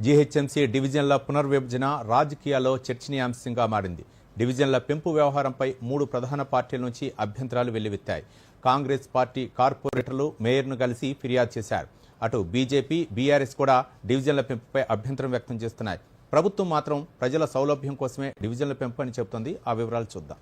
GHMC డివిజన్ల పునర్విభజన రాజకీయాల్లో చర్చనీయాంశంగా మారింది. డివిజన్ల పెంపు వ్యవహారంపై మూడు ప్రధాన పార్టీల నుంచి అభ్యంతరాలు వెల్లువెత్తాయి. కాంగ్రెస్ పార్టీ కార్పొరేటర్లు మేయర్ను కలిసి ఫిర్యాదు చేశారు. అటు బీజేపీ బీఆర్ఎస్ కూడా డివిజన్ల పెంపుపై అభ్యంతరం వ్యక్తం చేస్తున్నాయి. ప్రభుత్వం మాత్రం ప్రజల సౌలభ్యం కోసమే డివిజన్ల పెంపు అని చెబుతోంది. ఆ వివరాలు చూద్దాం.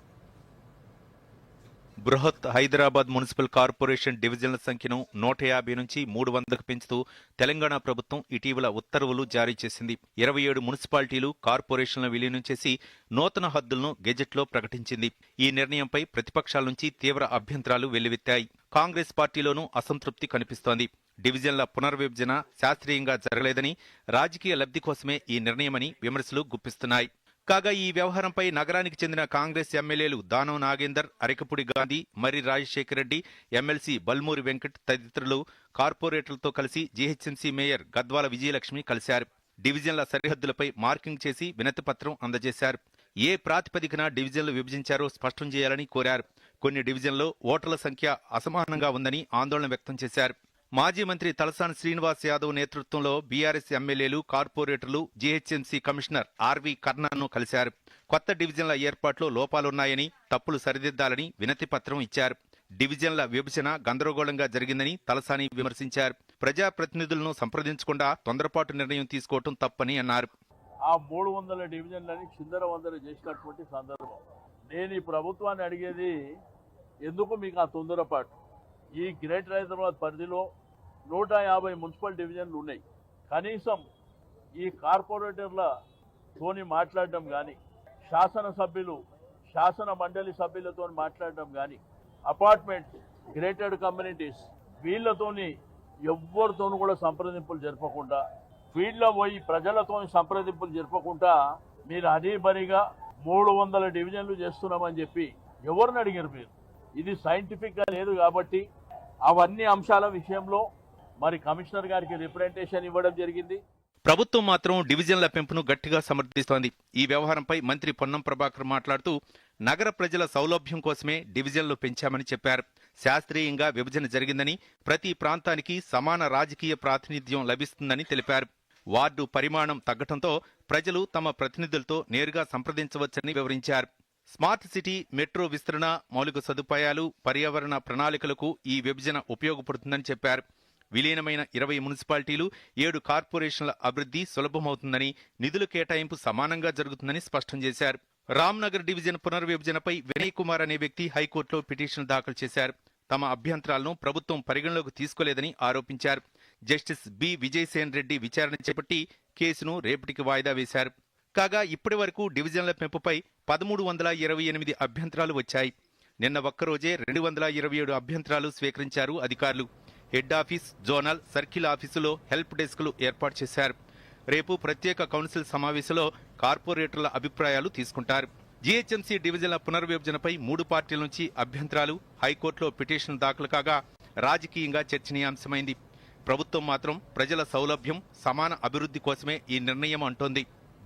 బృహత్ హైదరాబాద్ మున్సిపల్ కార్పొరేషన్ డివిజన్ల సంఖ్యను నూట యాభై నుంచి మూడు వందకు పెంచుతూ తెలంగాణ ప్రభుత్వం ఇటీవల ఉత్తర్వులు జారీ చేసింది. ఇరవై ఏడు మున్సిపాలిటీలు కార్పొరేషన్ల విలీనం చేసి నూతన హద్దులను గెజెట్లో ప్రకటించింది. ఈ నిర్ణయంపై ప్రతిపక్షాల నుంచి తీవ్ర అభ్యంతరాలు వెల్లువెత్తాయి. కాంగ్రెస్ పార్టీలోనూ అసంతృప్తి కనిపిస్తోంది. డివిజన్ల పునర్విభజన శాస్త్రీయంగా జరగలేదని రాజకీయ లబ్ధి కోసమే ఈ నిర్ణయమని విమర్శలు గుప్పిస్తున్నాయి. కాగా ఈ వ్యవహారంపై నగరానికి చెందిన కాంగ్రెస్ ఎమ్మెల్యేలు దానం నాగేందర్ అరకపుడి గాంధీ మర్రి రాజశేఖర రెడ్డి ఎమ్మెల్సీ బల్మూరి వెంకట్ తదితరులు కార్పొరేటర్లతో కలిసి జీహెచ్ఎంసీ మేయర్ గద్వాల విజయలక్ష్మి కలిశారు. డివిజన్ల సరిహద్దులపై మార్కింగ్ చేసి వినతిపత్రం అందజేశారు. ఏ ప్రాతిపదికన డివిజన్లు విభజించారో స్పష్టం చేయాలని కోరారు. కొన్ని డివిజన్లో ఓటర్ల సంఖ్య అసమానంగా ఉందని ఆందోళన వ్యక్తం చేశారు. మాజీ మంత్రి తలసాని శ్రీనివాస్ యాదవ్ నేతృత్వంలో బీఆర్ఎస్ ఎమ్మెల్యేలు కార్పొరేటర్లు జీహెచ్ఎంసీ కమిషనర్ ఆర్వి కర్ణన్ను కలిశారు. కొత్త డివిజన్ల ఏర్పాట్లో లోపాలున్నాయని తప్పులు సరిదిద్దాలని వినతిపత్రం ఇచ్చారు. డివిజన్ల విభజన గందరగోళంగా జరిగిందని తలసాని విమర్శించారు. ప్రజాప్రతినిధులను సంప్రదించకుండా తొందరపాటు నిర్ణయం తీసుకోవటం తప్పని అన్నారు. ఆ మూడు వందల డివిజన్లని చిందర వందర చేసినటువంటి సందర్భం. నేను ఈ ప్రభుత్వాన్ని అడిగేది ఎందుకు మీకు ఆ తొందరపాటు? ఈ గ్రేటర్ హైదరాబాద్ పరిధిలో నూట యాభై మున్సిపల్ డివిజన్లు ఉన్నాయి. కనీసం ఈ కార్పొరేటర్ల మాట్లాడడం కానీ శాసనసభ్యులు శాసన మండలి సభ్యులతో మాట్లాడడం కానీ అపార్ట్మెంట్స్ గ్రేటెడ్ కమ్యూనిటీస్ వీళ్ళతోని ఎవరితోనూ కూడా సంప్రదింపులు జరపకుండా ఫీల్డ్లో పోయి ప్రజలతో సంప్రదింపులు జరపకుండా మీరు హనీబరిగా మూడు వందల డివిజన్లు చేస్తున్నామని చెప్పి ఎవరిని అడిగారు మీరు? ఇది సైంటిఫిక్గా లేదు కాబట్టి అవన్నీ అంశాల విషయంలో మరి కమిషనర్ గారికి రిప్రజెంటేషన్ ఇవ్వడం జరిగింది. ప్రభుత్వం మాత్రం డివిజన్ల పెంపును గట్టిగా సమర్థిస్తోంది. ఈ వ్యవహారంపై మంత్రి పొన్నం ప్రభాకర్ మాట్లాడుతూ నగర ప్రజల సౌలభ్యం కోసమే డివిజన్లు పెంచామని చెప్పారు. శాస్త్రీయంగా విభజన జరిగిందని ప్రతి ప్రాంతానికి సమాన రాజకీయ ప్రాతినిధ్యం లభిస్తుందని తెలిపారు. వార్డు పరిమాణం తగ్గటంతో ప్రజలు తమ ప్రతినిధులతో నేరుగా సంప్రదించవచ్చని వివరించారు. స్మార్ట్ సిటీ మెట్రో విస్తరణ మౌలిక సదుపాయాలు పర్యావరణ ప్రణాళికలకు ఈ విభజన ఉపయోగపడుతుందని చెప్పారు. విలీనమైన ఇరవై మున్సిపాలిటీలు ఏడు కార్పొరేషన్ల అభివృద్ధి సులభమవుతుందని నిధుల కేటాయింపు సమానంగా జరుగుతుందని స్పష్టం చేశారు. రామ్నగర్ డివిజన్ పునర్విభజనపై వినయ్ కుమార్ అనే వ్యక్తి హైకోర్టులో పిటిషన్ దాఖలు చేశారు. తమ అభ్యంతరాలను ప్రభుత్వం పరిగణలోకి తీసుకోలేదని ఆరోపించారు. Justice B. విజయసేన్ రెడ్డి విచారణ చేపట్టి కేసును రేపటికి వాయిదా వేశారు. కాగా ఇప్పటి వరకు డివిజన్ల పెంపుపై పదమూడు వందల ఇరవై ఎనిమిది అభ్యంతరాలు వచ్చాయి. నిన్న ఒక్కరోజే రెండు వందల ఇరవై ఏడు అభ్యంతరాలు స్వీకరించారు అధికారులు. హెడ్ ఆఫీస్ జోనల్ సర్కిల్ ఆఫీసులో హెల్ప్ డెస్క్లు ఏర్పాటు చేశారు. రేపు ప్రత్యేక కౌన్సిల్ సమావేశంలో కార్పొరేటర్ల అభిప్రాయాలు తీసుకుంటారు. జీహెచ్ఎంసీ డివిజన్ల పునర్విభజనపై మూడు పార్టీల నుంచి అభ్యంతరాలు హైకోర్టులో పిటిషన్ దాఖలు కాగా రాజకీయంగా చర్చనీయాంశమైంది. ప్రభుత్వం మాత్రం ప్రజల సౌలభ్యం సమాన అభివృద్ధి కోసమే ఈ నిర్ణయం అంటోంది.